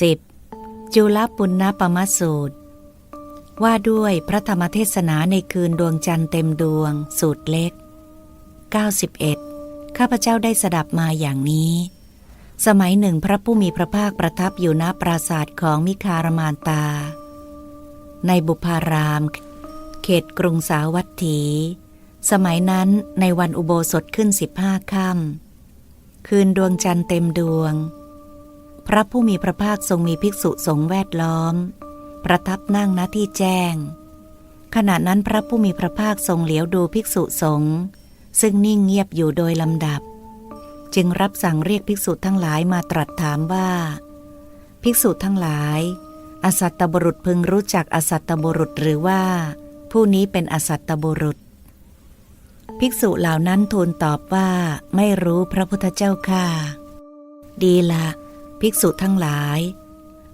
10. จุลปุณณปมสูตร ว่าด้วยพระธรรมเทศนาในคืนดวงจันทร์เต็มดวงสูตรเล็ก 91. ข้าพเจ้าได้สดับมาอย่างนี้ สมัยหนึ่งพระผู้มีพระภาคประทับอยู่ณปราศาสตร์ของมิคารมานตา ในบุพาราม เขตกรุงสาวัตถี สมัยนั้นในวันอุโบสถขึ้นสิบห้าค่ำคืนดวงจันทร์เต็มดวง พระผู้มีพระภาคทรงมีภิกษุสงฆ์แวดล้อม ประทับนั่งณที่แจ้ง ขณะนั้นพระผู้มีพระภาคทรงเหลียวดูภิกษุสงฆ์ซึ่งนิ่งเงียบอยู่โดยลำดับ จึงรับสั่งเรียกภิกษุทั้งหลายมาตรัสถามว่า ภิกษุทั้งหลาย อสัตตบุรุษพึงรู้จักอสัตตบุรุษหรือว่า ผู้นี้เป็นอสัตตบุรุษ ภิกษุเหล่านั้นทูลตอบว่าไม่รู้พระพุทธเจ้าค่ะ ดีละ ภิกษุทั้งหลาย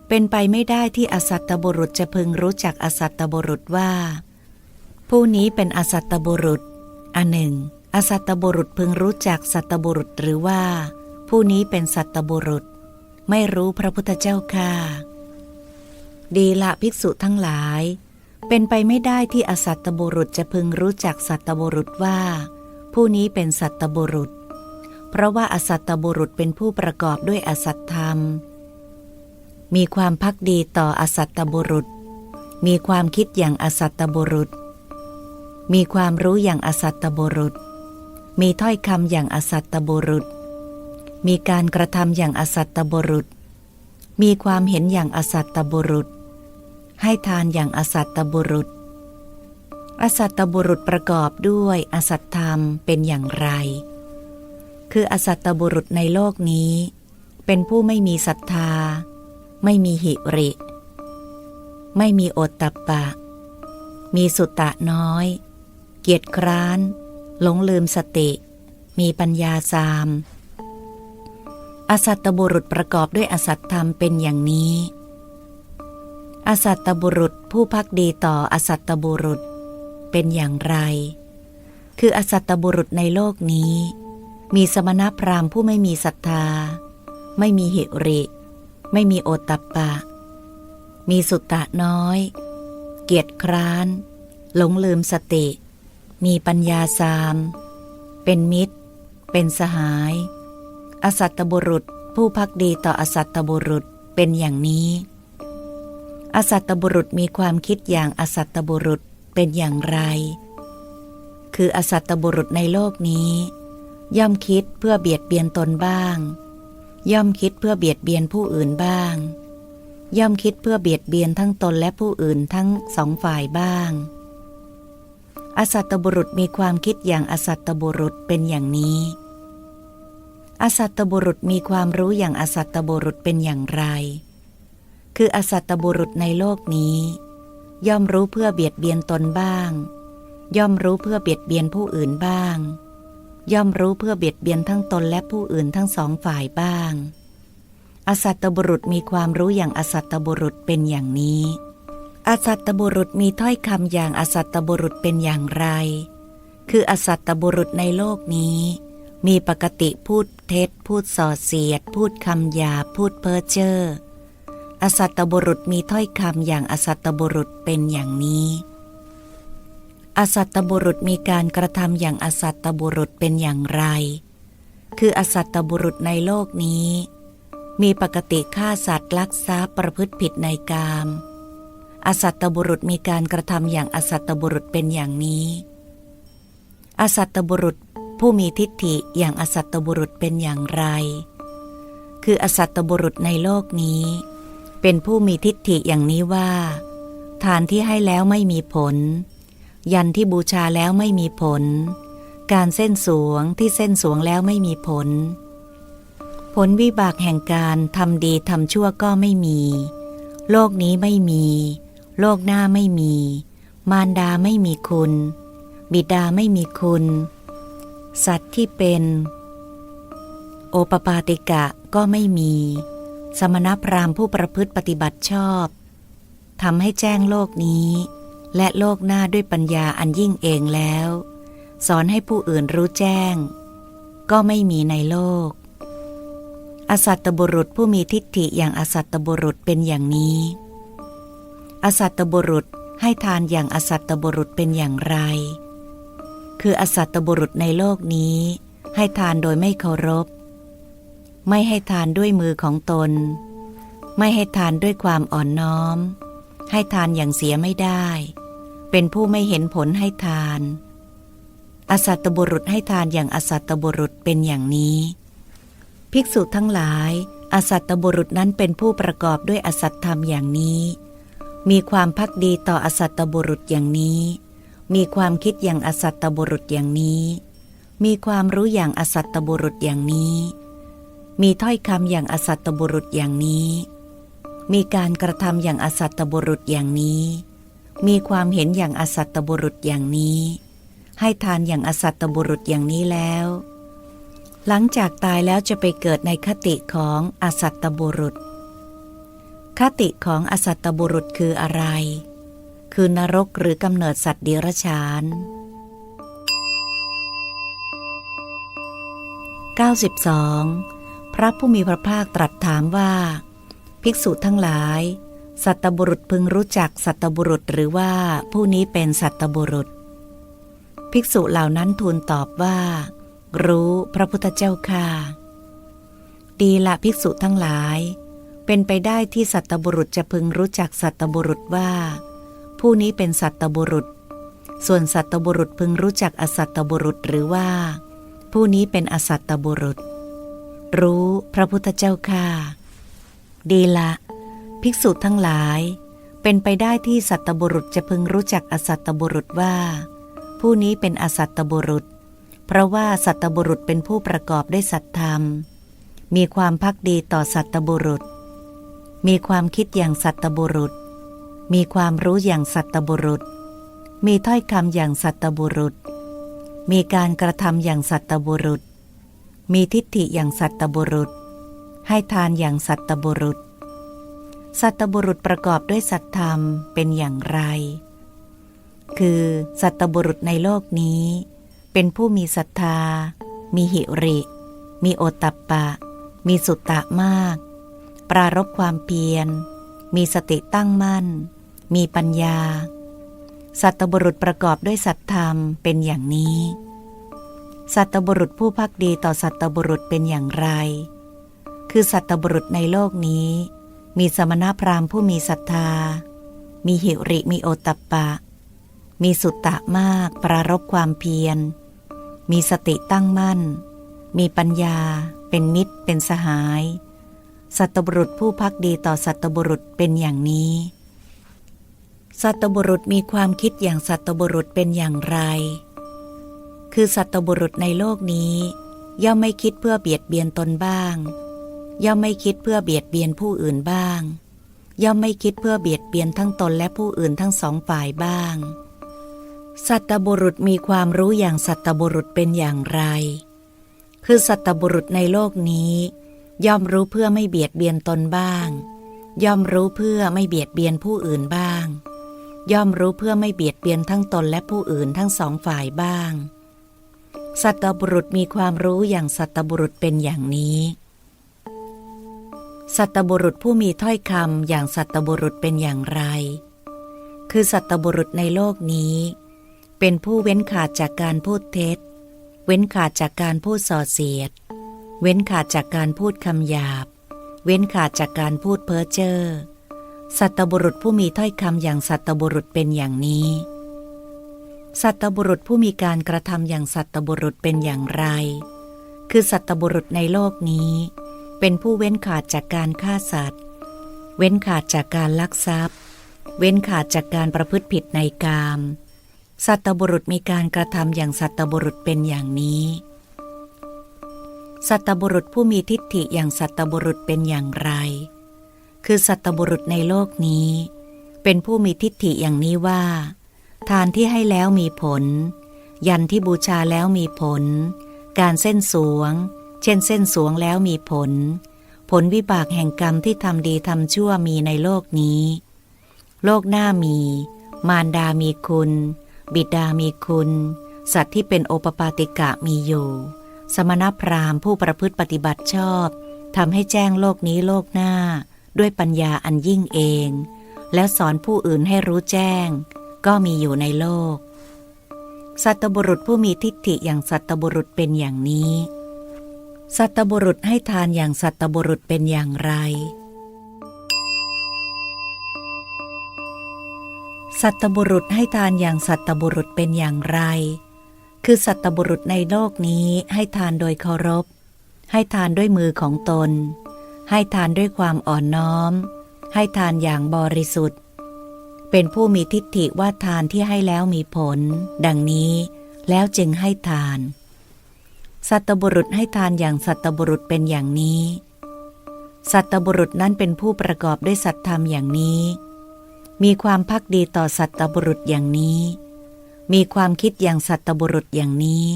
เป็นไปไม่ได้ที่อสัตตบุรุษจะพึงรู้จักอสัตตบุรุษว่า ผู้นี้เป็นอสัตตบุรุษ อันหนึ่ง อสัตตบุรุษพึงรู้จักสัตตบุรุษหรือว่า ผู้นี้เป็นสัตตบุรุษ ไม่รู้พระพุทธเจ้าค่ะ ดีละภิกษุทั้งหลาย เป็นไปไม่ได้ที่อสัตตบุรุษจะพึงรู้จักสัตตบุรุษว่า ผู้นี้เป็นสัตตบุรุษ เพราะว่าอสัตตบุรุษเป็นผู้ประกอบด้วยอสัตธรรม มีความพักดีต่ออสัตตบุรุษ มีความคิดอย่างอสัตตบุรุษ มีความรู้อย่างอสัตตบุรุษ มีถ้อยคำอย่างอสัตตบุรุษ มีการกระทำอย่างอสัตตบุรุษ มีความเห็นอย่างอสัตตบุรุษ ให้ทานอย่างอสัตตบุรุษ อสัตตบุรุษประกอบด้วยอสัตธรรมเป็นอย่างไร คืออสัตตบุรุษในโลกนี้ เป็นผู้ไม่มีศรัทธา ไม่มีหิริ ไม่มีโอตตัปปะ มีสุตตะน้อย เกียจคร้าน หลงลืมสติ มีปัญญาสาม อสัตตบุรุษประกอบด้วยอสัตธรรมเป็นอย่างนี้ อสัตตบุรุษผู้พักดีต่ออสัตตบุรุษเป็นอย่างไร คืออสัตตบุรุษในโลกนี้ มีสมณพราหมณ์ผู้ไม่มีศรัทธา ไม่มีหิริ ไม่มีโอตตัปปะ มีสุตตะน้อย เกียจคร้าน หลงลืมสติ มีปัญญาสาม เป็นมิตร เป็นสหาย อสัตตบุรุษผู้พักดีต่ออสัตตบุรุษเป็นอย่างนี้ อสัตตบุรุษมีความคิดอย่างอสัตตบุรุษเป็นอย่างไร คืออสัตตบุรุษในโลกนี้ ย่อมคิดเพื่อเบียดเบียนตนบ้าง ย่อมคิดเพื่อเบียดเบียนผู้อื่นบ้าง ย่อมคิดเพื่อเบียดเบียนทั้งตนและผู้อื่นทั้งสองฝ่ายบ้าง อสัตตบุรุษมีความคิดอย่างอสัตตบุรุษเป็นอย่างนี้ อสัตตบุรุษมีความรู้อย่างอสัตตบุรุษเป็นอย่างไร คืออสัตตบุรุษในโลกนี้ ย่อมรู้เพื่อเบียดเบียนตนบ้าง ย่อมรู้เพื่อเบียดเบียนผู้อื่นบ้าง ย่อมรู้เพื่อเบียดเบียนทั้งตนและผู้อื่นทั้งสองฝ่ายบ้าง อสัตตบุรุษมีความรู้อย่างอสัตตบุรุษเป็นอย่างนี้ อสัตตบุรุษมีถ้อยคำอย่างอสัตตบุรุษเป็นอย่างไร คืออสัตตบุรุษในโลกนี้ มีปกติพูดเท็จ พูดส่อเสียด พูดคำหยาพูดเพ้อเจ้ออสัตตบุรุษมีถ้อยคำอย่างอสัตตบุรุษเป็นอย่างนี้ อสัตตบุรุษมีการกระทำอย่างอสัตตบุรุษเป็นอย่างไร คืออสัตตบุรุษในโลกนี้ มีปกติฆ่าสัตว์ลักทรัพย์ประพฤติผิดในกาม อสัตตบุรุษมีการกระทำอย่างอสัตตบุรุษเป็นอย่างนี้ อสัตตบุรุษผู้มีทิฏฐิอย่างอสัตตบุรุษเป็นอย่างไร คืออสัตตบุรุษในโลกนี้ เป็นผู้มีทิฏฐิอย่างนี้ว่า ทานที่ให้แล้วไม่มีผล ยันที่บูชาแล้วไม่มีผล การเส้นสวงที่เส้นสวงแล้วไม่มีผล ผลวิบากแห่งการทำดีทำชั่วก็ไม่มี โลกนี้ไม่มี โลกหน้าไม่มี มารดาไม่มีคุณ บิดาไม่มีคุณ สัตว์ที่เป็น โอปปาติกะก็ไม่มี สมณพราหมณ์ผู้ประพฤติปฏิบัติชอบทำให้แจ้งโลกนี้ และโลกหน้าด้วยปัญญาอันยิ่งเองแล้ว สอนให้ผู้อื่นรู้แจ้ง ก็ไม่มีในโลก อสัตตบุรุษผู้มีทิฏฐิอย่างอสัตตบุรุษเป็นอย่างนี้ อสัตตบุรุษให้ทานอย่างอสัตตบุรุษเป็นอย่างไร คืออสัตตบุรุษในโลกนี้ ให้ทานโดยไม่เคารพ ไม่ให้ทานด้วยมือของตน ไม่ให้ทานด้วยความอ่อนน้อม ให้ทานอย่างเสียไม่ได้ เป็นผู้ไม่เห็นผลให้ทาน อสัตตบุรุษให้ทานอย่างอสัตตบุรุษเป็นอย่างนี้ ภิกษุทั้งหลาย อสัตตบุรุษนั้นเป็นผู้ประกอบด้วยอสัตธรรมอย่างนี้ มีความพักดีต่ออสัตตบุรุษอย่างนี้ มีความคิดอย่างอสัตตบุรุษอย่างนี้ มีความรู้อย่างอสัตตบุรุษอย่างนี้ มีถ้อยคำอย่างอสัตตบุรุษอย่างนี้ มีการกระทำอย่างอสัตตบุรุษอย่างนี้ มีความเห็นอย่างอสัตตบุรุษอย่างนี้ ให้ทานอย่างอสัตตบุรุษอย่างนี้แล้ว หลังจากตายแล้วจะไปเกิดในคติของอสัตตบุรุษ คติของอสัตตบุรุษคืออะไร คือนรกหรือกำเนิดสัตว์เดรัจฉาน 92. พระผู้มีพระภาคตรัสถามว่า ภิกษุทั้งหลาย สัตบุรุษพึงรู้จักสัตบุรุษหรือว่าผู้นี้เป็นสัตตบุรุษ ภิกษุเหล่านั้นทูลตอบว่า รู้พระพุทธเจ้าค่ะดีละภิกษุทั้งหลาย เป็นไปได้ที่สัตบุรุษจะพึงรู้จักสัตบุรุษว่า ผู้นี้เป็นสัตบุรุษ ส่วนสัตบุรุษพึงรู้จักอสัตบุรุษหรือว่า ผู้นี้เป็นอสัตบุรุษ รู้พระพุทธเจ้าค่ะดีละ ภิกษุทั้งหลาย เป็นไปได้ที่สัตบุรุษจะพึงรู้จักอสัตบุรุษว่า ผู้นี้เป็นอสัตบุรุษ เพราะว่าสัตบุรุษเป็นผู้ประกอบด้วยสัตธรรม มีความพักดีต่อสัตบุรุษ มีความคิดอย่างสัตบุรุษ มีความรู้อย่างสัตบุรุษ มีถ้อยคำอย่างสัตบุรุษ มีการกระทำอย่างสัตบุรุษ มีทิฏฐิอย่างสัตบุรุษ ให้ทานอย่างสัตบุรุษ สัตบุรุษประกอบด้วยสัตธรรมเป็นอย่างไร คือสัตบุรุษในโลกนี้ เป็นผู้มีศรัทธา มีหิริ มีโอตตัปปะ มีสุตตะมาก ปรารบความเพียร มีสติตั้งมั่น มีปัญญา สัตบุรุษประกอบด้วยสัตธรรมเป็นอย่างนี้ สัตบุรุษผู้พักดีต่อสัตบุรุษเป็นอย่างไร คือสัตบุรุษในโลกนี้ มีสมณพราหมณ์ผู้มีศรัทธา มีหิริมีโอตัปปะ มีสุตตะมากปรารบความเพียร มีสติตั้งมั่น มีปัญญา เป็นมิตร เป็นสหาย สัตบุรุษผู้พักดีต่อสัตบุรุษเป็นอย่างนี้ สัตบุรุษมีความคิดอย่างสัตบุรุษเป็นอย่างไร คือสัตบุรุษในโลกนี้ ย่อมไม่คิดเพื่อเบียดเบียนตนบ้าง ย่อมไม่คิดเพื่อเบียดเบียนผู้อื่นบ้าง ย่อมไม่คิดเพื่อเบียดเบียนทั้งตนและผู้อื่นทั้งสองฝ่ายบ้าง สัตบุรุษมีความรู้อย่างสัตบุรุษเป็นอย่างไร คือสัตบุรุษในโลกนี้ ย่อมรู้เพื่อไม่เบียดเบียนตนบ้าง ย่อมรู้เพื่อไม่เบียดเบียนผู้อื่นบ้าง ย่อมรู้เพื่อไม่เบียดเบียนทั้งตนและผู้อื่นทั้งสองฝ่ายบ้าง สัตบุรุษมีความรู้อย่างสัตบุรุษเป็นอย่างนี้ สัตบุรุษผู้มีถ้อยคำอย่างสัตบุรุษเป็นอย่างไร คือสัตบุรุษในโลกนี้ เป็นผู้เว้นขาดจากการพูดเท็จ เว้นขาดจากการพูดส่อเสียด เว้นขาดจากการพูดคำหยาบ เว้นขาดจากการพูดเพ้อเจ้อ สัตบุรุษผู้มีถ้อยคำอย่างสัตบุรุษเป็นอย่างนี้ สัตบุรุษผู้มีการกระทำอย่างสัตบุรุษเป็นอย่างไร คือสัตบุรุษในโลกนี้เเป็นผู้เว้นขาดจากการฆ่าสัตว์ เว้นขาดจากการลักทรัพย์ เว้นขาดจากการประพฤติผิดในกาม สัตบุรุษมีการกระทำอย่างสัตบุรุษเป็นอย่างนี้ สัตบุรุษผู้มีทิฏฐิอย่างสัตบุรุษเป็นอย่างไร คือสัตบุรุษในโลกนี้ เป็นผู้มีทิฏฐิอย่างนี้ว่า ทานที่ให้แล้วมีผล ยันที่บูชาแล้วมีผล การเส้นสวง เช่นเส้นสวงแล้วมีผล ผลวิบากแห่งกรรมที่ทำดีทำชั่วมีในโลกนี้ โลกหน้ามี มารดามีคุณ บิดามีคุณ สัตว์ที่เป็นโอปปาติกะมีอยู่ สมณพราหมณ์ผู้ประพฤติปฏิบัติชอบทำให้แจ้งโลกนี้โลกหน้า ด้วยปัญญาอันยิ่งเอง แล้วสอนผู้อื่นให้รู้แจ้ง ก็มีอยู่ในโลก สัตบุรุษผู้มีทิฏฐิอย่างสัตบุรุษเป็นอย่างนี้ สัตบุรุษให้ทานอย่างสัตบุรุษเป็นอย่างไร สัตบุรุษให้ทานอย่างสัตบุรุษเป็นอย่างไร คือสัตบุรุษในโลกนี้ให้ทานโดยเคารพ ให้ทานด้วยมือของตน ให้ทานด้วยความอ่อนน้อม ให้ทานอย่างบริสุทธิ์ เป็นผู้มีทิฏฐิว่าทานที่ให้แล้วมีผล ดังนี้ แล้วจึงให้ทาน สัตบุรุษให้ทานอย่างสัตบุรุษเป็นอย่างนี้ สัตบุรุษนั้นเป็นผู้ประกอบด้วยสัตธรรมอย่างนี้ มีความพักดีต่อสัตบุรุษอย่างนี้ มีความคิดอย่างสัตบุรุษอย่างนี้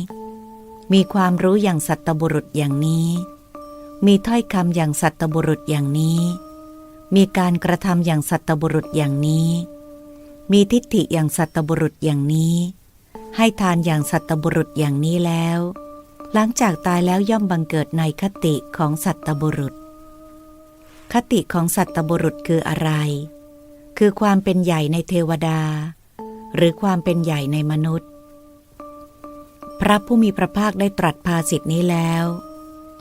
มีความรู้อย่างสัตบุรุษอย่างนี้ มีถ้อยคำอย่างสัตบุรุษอย่างนี้ มีการกระทำอย่างสัตบุรุษอย่างนี้ มีทิฏฐิอย่างสัตบุรุษอย่างนี้ ให้ทานอย่างสัตบุรุษอย่างนี้แล้ว หลังจากตายแล้วย่อมบังเกิดในคติของสัตบุรุษ คติของสัตบุรุษคืออะไร คือความเป็นใหญ่ในเทวดา หรือความเป็นใหญ่ในมนุษย์ พระผู้มีพระภาคได้ตรัสภาสิทธินี้แล้ว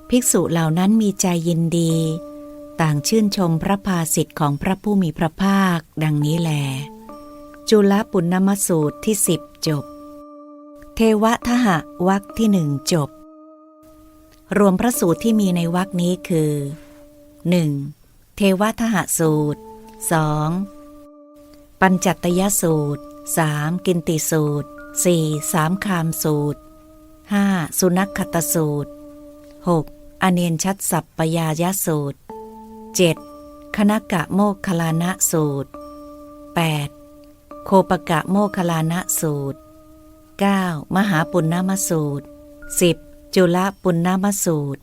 ภิกษุเหล่านั้นมีใจยินดี ต่างชื่นชมพระภาสิทธิ์ของพระผู้มีพระภาค ดังนี้แล จุลปุณณมสูตรที่สิบจบ เทวทหะวักที่หนึ่งจบ รวมพระสูตรที่มีในวักนี้คือ 1. เทวทหสูตร 2. ปัญจัตยสูตร 3. กินติสูตร 4. สามคามสูตร 5. สุนัขขตสูตร 6. อเนนชัดสัปปยายสูตร 7. คณกะโมคคลานะสูตร 8. โคปกะโมคลานะสูตร 9. มหาปุณณมสูตร 10. จุลปุณณมสูตร